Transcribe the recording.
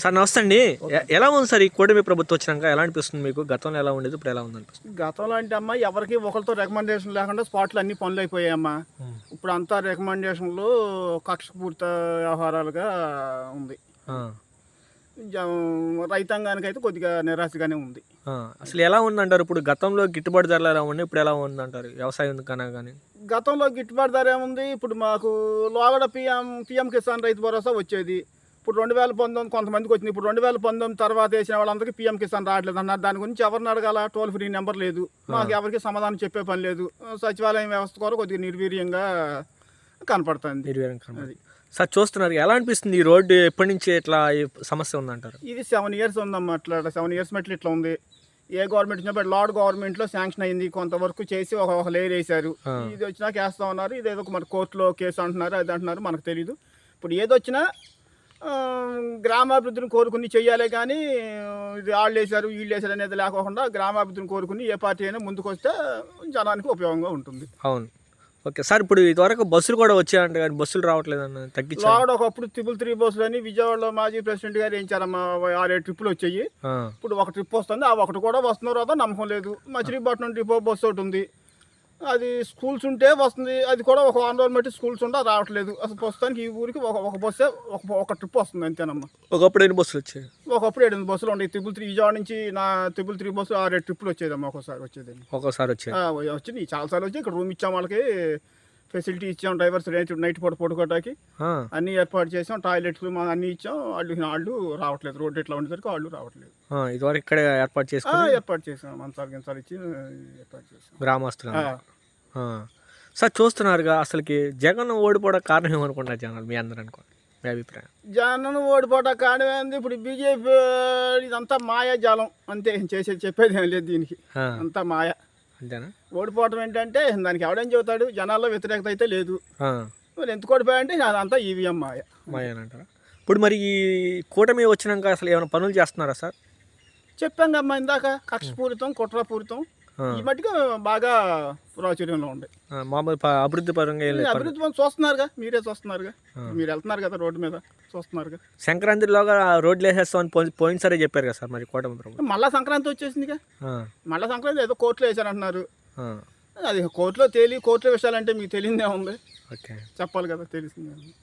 Sir నమస్తే అండి. ఎలా ఉంది సార్ ఈ కూటమి ప్రభుత్వం వచ్చినాక? ఎలా అనిపిస్తుంది మీకు? గతంలో ఎలా ఉండేది? ఇప్పుడు ఎలా ఉంది అనిపిస్తుంది? గతంలో అంటే అమ్మా ఎవరికి ఒకరితో రికమెండేషన్ లేకుండా స్పాట్లో అన్ని పనులు అయిపోయాయమ్మా ఇప్పుడు అంతా రికమెండేషన్లు కక్షపూర్త వ్యవహారాలుగా ఉంది. ఆ, జ- రైతాంగానికి అయితే కొద్దిగా నిరాశగానే ఉంది. అసలు ఎలా ఉందంటారు? ఇప్పుడు గతంలో గిట్టుబాటు ధరలు ఎలా ఉన్నాయి? ఇప్పుడు ఎలా ఉందంటారు? వ్యవసాయం కన్నా కానీ గతంలో గిట్టుబాటు ధర ఏముంది? ఇప్పుడు మాకు లోగడ పిఎం పిఎం కిసాన్ రైతు భరోసా వచ్చేది. ఇప్పుడు రెండు వేల పంతొమ్మిది కొంతమందికి వచ్చింది. ఇప్పుడు రెండు వేల పంతొమ్మిది తర్వాత వేసిన వాళ్ళందరికీ పిఎం కిసాన్ రావట్లేదు అన్నారు. దాని గురించి ఎవరిని అడగాల? టోల్ ఫ్రీ నెంబర్ లేదు. మాకు ఎవరికి సమాధానం చెప్పే పని లేదు. సచివాలయం వ్యవస్థ కూడా కొద్దిగా నిర్వీర్యంగా కనపడుతుంది. నిర్వీర్యం సార్ చూస్తున్నారు ఎలా అనిపిస్తుంది ఈ రోడ్డు ఎప్పటి నుంచి ఇట్లా సమస్య ఉందంటారు? ఇది సెవెన్ ఇయర్స్ ఉందమ్మా అట్లా. సెవెన్ ఇయర్స్ మెట్లు ఇట్లా ఉంది. ఏ గవర్నమెంట్ వచ్చినప్పుడు లార్డ్ గవర్నమెంట్లో శాంక్షన్ అయింది. కొంతవరకు చేసి ఒక ఒక లేయర్ వేశారు. ఆ. ఇది వచ్చినాక వేస్తా ఉన్నారు ఇది ఏదో ఒక మన కోర్టులో కేసు అంటున్నారు అది అంటున్నారు. మనకు తెలియదు ఇప్పుడు ఏది వచ్చినా ఆ, గ్రామాభివృద్ధిని కోరుకుని చెయ్యాలే కానీ ఇది వాళ్ళు వేశారు వీళ్ళు వేశారు అనేది లేకోకుండా గ్రామాభివృద్ధిని కోరుకుని ఏ పార్టీ అయినా ముందుకు వస్తే జనానికి ఉపయోగంగా ఉంటుంది. అవును. ఓకే సార్ ఇప్పుడు ఇదివరకు బస్సులు కూడా వచ్చాయంట కానీ బస్సులు రావట్లేదన్న తగ్గించారు. లార్డ్ ఒకప్పుడు ట్రిపుల్ త్రీ బస్సులు అని విజయవాడలో మాజీ ప్రెసిడెంట్ గారు వేయించారమ్మా ఆరేడు ట్రిప్పులు వచ్చాయి. ఇప్పుడు ఒక ట్రిప్ వస్తుంది ఆ ఒకటి కూడా వస్తున్నారు నమ్మకం లేదు. మచిలీపట్నం ట్రిప్ బస్సు ఒకటి ఉంది. అది స్కూల్స్ ఉంటే వస్తుంది. అది కూడా ఒక వన్ అవర్ బట్టి స్కూల్స్ ఉంటే అది రావట్లేదు. అసలు ప్రస్తుతానికి ఈ ఊరికి ఒక ఒక బస్సే ఒక ఒక ట్రిప్ వస్తుంది అంతేనమ్మా. ఒకప్పుడు ఎన్ని బస్సులు వచ్చాయి? ఒకప్పుడు ఏడు బస్సులు ఉన్నాయి ట్రిపుల్ త్రీ విజయవాడ నుంచి నా ట్రిపుల్ త్రీ బస్సు ఆరేడు ట్రిప్పులు వచ్చేదమ్మా. ఒకసారి వచ్చేది. ఒక్కోసారి వచ్చాయి. వచ్చింది చాలాసార్లు వచ్చి ఇక్కడ రూమ్ ఇచ్చాం వాళ్ళకి. ఫెసిలిటీ ఇచ్చాం డ్రైవర్స్ నైట్ నైట్ పూట పడుకోవడానికి అన్నీ ఏర్పాటు చేసాం టాయిలెట్స్ అన్నీ ఇచ్చాం వాళ్ళు వాళ్ళు రావట్లేదు. రోడ్డు ఇట్లా ఉండేసరికి వాళ్ళు రావట్లేదు. ఇదివరకు ఇక్కడే ఏర్పాటు చేసుకుని ఏర్పాటు చేసాం. మంచాలు గించాలు ఇచ్చి ఏర్పాటు చేసాం. గ్రామస్తులు. సార్ చూస్తున్నారుగా అసలుకి జగన్ ఓడిపోవడం కారణం ఏమనుకుంటారు జనాలు మీ అందరూ అనుకోండి మీ అభిప్రాయం. జగన్ ఓడిపోవటం కారణమైంది ఇప్పుడు బీజేపీ ఇదంతా మాయాజాలం అంతే చేసేది చెప్పేది ఏం లేదు దీనికి. అంతా మాయ. అంతేనా? ఓడిపోవటం ఏంటంటే దానికి ఎవడేం చెబుతాడు? జనాల్లో వ్యతిరేకత అయితే లేదు. మరి ఎందుకు ఓడిపోయాయంటే అదంతా ఈవీఎం మాయ. అంటారా? ఇప్పుడు మరి ఈ కూటమి వచ్చినాక అసలు ఏమైనా పనులు చేస్తున్నారా సార్? చెప్పాం కమ్మా ఇందాక కక్షపూరితం కుట్రపూరితం. ఆ, ఈ మట్టుకు బాగా ప్రాచుర్యంలో ఉంది. మామూలు అభివృద్ధి పరంగా. అభివృద్ధి పనులు చూస్తున్నారుగా మీరే చూస్తున్నారుగా. మీరు వెళ్తున్నారు కదా రోడ్డు మీద చూస్తున్నారుగా. సంక్రాంతిలోగా రోడ్లు వేసేస్తామని పోయి పోయినసారే చెప్పారు కదా సార్ మరి కూటమి ప్రభుత్వం. మళ్ళా సంక్రాంతి వచ్చేసిందిగా. మళ్ళా సంక్రాంతి ఏదో కోర్టులో వేశారంటున్నారు. ఆ, అది కోర్టులో తేలి కోర్టులో విషయాలంటే మీకు తెలియదే ఉంది. ఓకే. చెప్పాలి కదా తెలిసిందే.